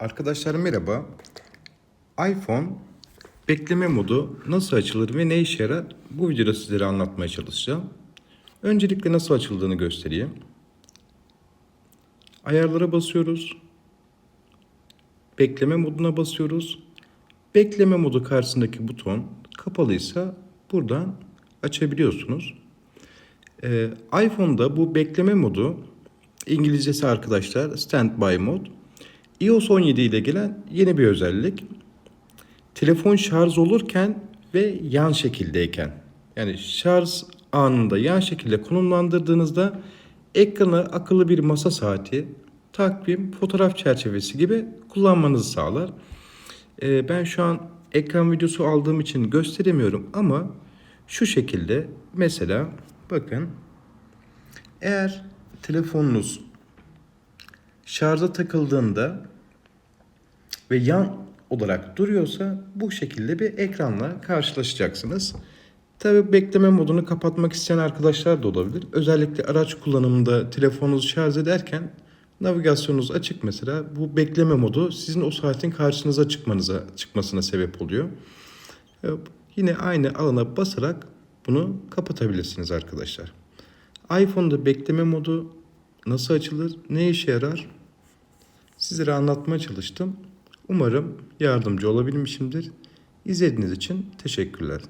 Arkadaşlar merhaba. iPhone bekleme modu nasıl açılır ve ne işe yarar? Bu videoda sizlere anlatmaya çalışacağım. Öncelikle nasıl açıldığını göstereyim. Ayarlara basıyoruz. Bekleme moduna basıyoruz. Bekleme modu karşısındaki buton kapalıysa buradan açabiliyorsunuz. Ee, iPhone'da bu bekleme modu İngilizcesi arkadaşlar standby mod. iOS 17 ile gelen yeni bir özellik. Telefon şarj olurken ve yan şekildeyken yani şarj anında yan şekilde konumlandırdığınızda ekranı akıllı bir masa saati, takvim, fotoğraf çerçevesi gibi kullanmanızı sağlar. Ee, ben şu an ekran videosu aldığım için gösteremiyorum ama şu şekilde mesela bakın eğer telefonunuz şarja takıldığında ve yan olarak duruyorsa bu şekilde bir ekranla karşılaşacaksınız. Tabi bekleme modunu kapatmak isteyen arkadaşlar da olabilir. Özellikle araç kullanımında telefonunuzu şarj ederken navigasyonunuz açık mesela. Bu bekleme modu sizin o saatin karşınıza çıkmanıza çıkmasına sebep oluyor. Ee, Yine aynı alana basarak bunu kapatabilirsiniz arkadaşlar. iPhone'da bekleme modu nasıl açılır, ne işe yarar? Sizlere anlatmaya çalıştım. Umarım yardımcı olabilmişimdir. İzlediğiniz için teşekkürler.